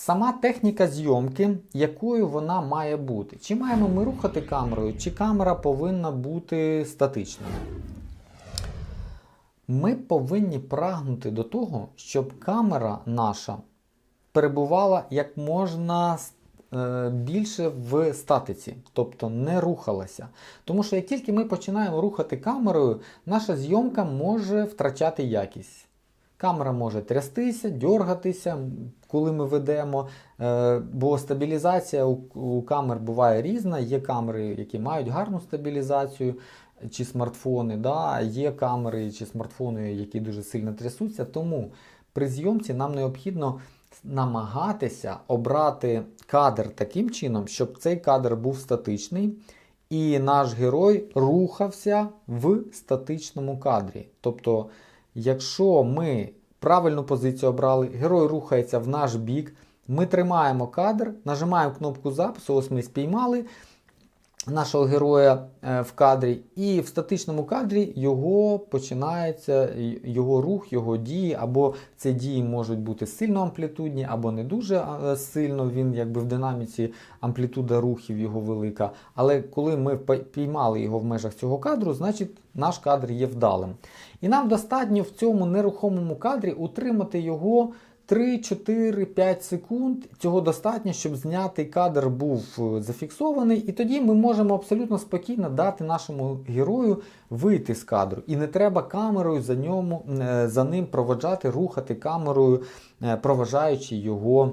сама техніка зйомки, якою вона має бути. Чи маємо ми рухати камерою, чи камера повинна бути статичною? Ми повинні прагнути до того, щоб камера наша перебувала як можна е, більше в статиці, тобто не рухалася. Тому що як тільки ми починаємо рухати камерою, наша зйомка може втрачати якість. Камера може трястися, дьоргатися, коли ми ведемо, е, бо стабілізація у, камер буває різна. Є камери, які мають гарну стабілізацію, чи смартфони, да? є камери чи смартфони, які дуже сильно трясуться. Тому при зйомці нам необхідно намагатися обрати кадр таким чином, щоб цей кадр був статичний. І наш герой рухався в статичному кадрі. Тобто, якщо ми правильну позицію обрали, герой рухається в наш бік, ми тримаємо кадр, нажимаємо кнопку запису, ось ми спіймали нашого героя е, в кадрі, і в статичному кадрі його починається його рух, його дії, або ці дії можуть бути сильно амплітудні, або не дуже е, сильно. Він якби в динаміці амплітуда рухів його велика. Але коли ми піймали його в межах цього кадру, значить наш кадр є вдалим. І нам достатньо в цьому нерухомому кадрі утримати його 3, 4, 5 секунд. Цього достатньо, щоб знятий кадр був е, зафіксований, і тоді ми можемо абсолютно спокійно дати нашому герою вийти з кадру. І не треба камерою за, ньому, е, за ним проводжати, рухати камерою, е, проважаючи його.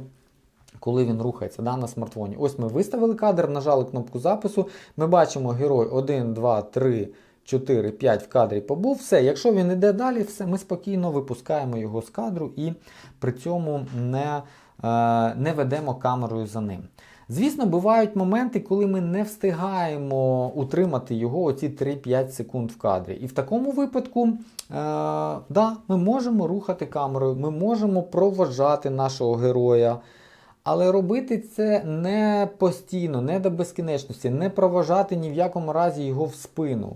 Коли він рухається да, на смартфоні. Ось ми виставили кадр, нажали кнопку запису. Ми бачимо герой 1, 2, 3, 4, 5 в кадрі побув. Все, якщо він йде далі, все, ми спокійно випускаємо його з кадру і при цьому не, е, не ведемо камерою за ним. Звісно, бувають моменти, коли ми не встигаємо утримати його оці 3-5 секунд в кадрі. І в такому випадку, е, да, ми можемо рухати камерою, ми можемо проводжати нашого героя. Але робити це не постійно, не до безкінечності, не проважати ні в якому разі його в спину.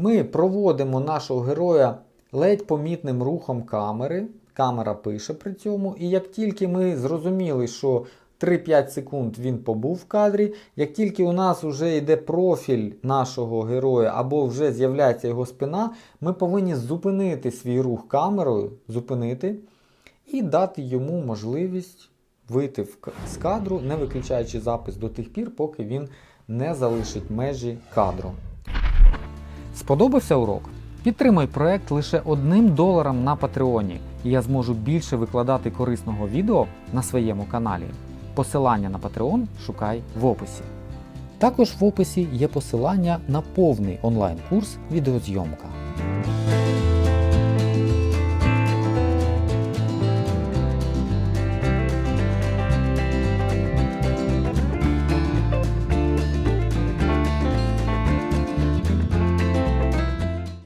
Ми проводимо нашого героя ледь помітним рухом камери. Камера пише при цьому. І як тільки ми зрозуміли, що 3-5 секунд він побув в кадрі, як тільки у нас вже йде профіль нашого героя або вже з'являється його спина, ми повинні зупинити свій рух камерою, зупинити і дати йому можливість вийти з кадру, не виключаючи запис до тих пір, поки він не залишить межі кадру. Сподобався урок? Підтримай проект лише одним доларом на Патреоні, і я зможу більше викладати корисного відео на своєму каналі. Посилання на Patreon шукай в описі. Також в описі є посилання на повний онлайн-курс відеозйомка.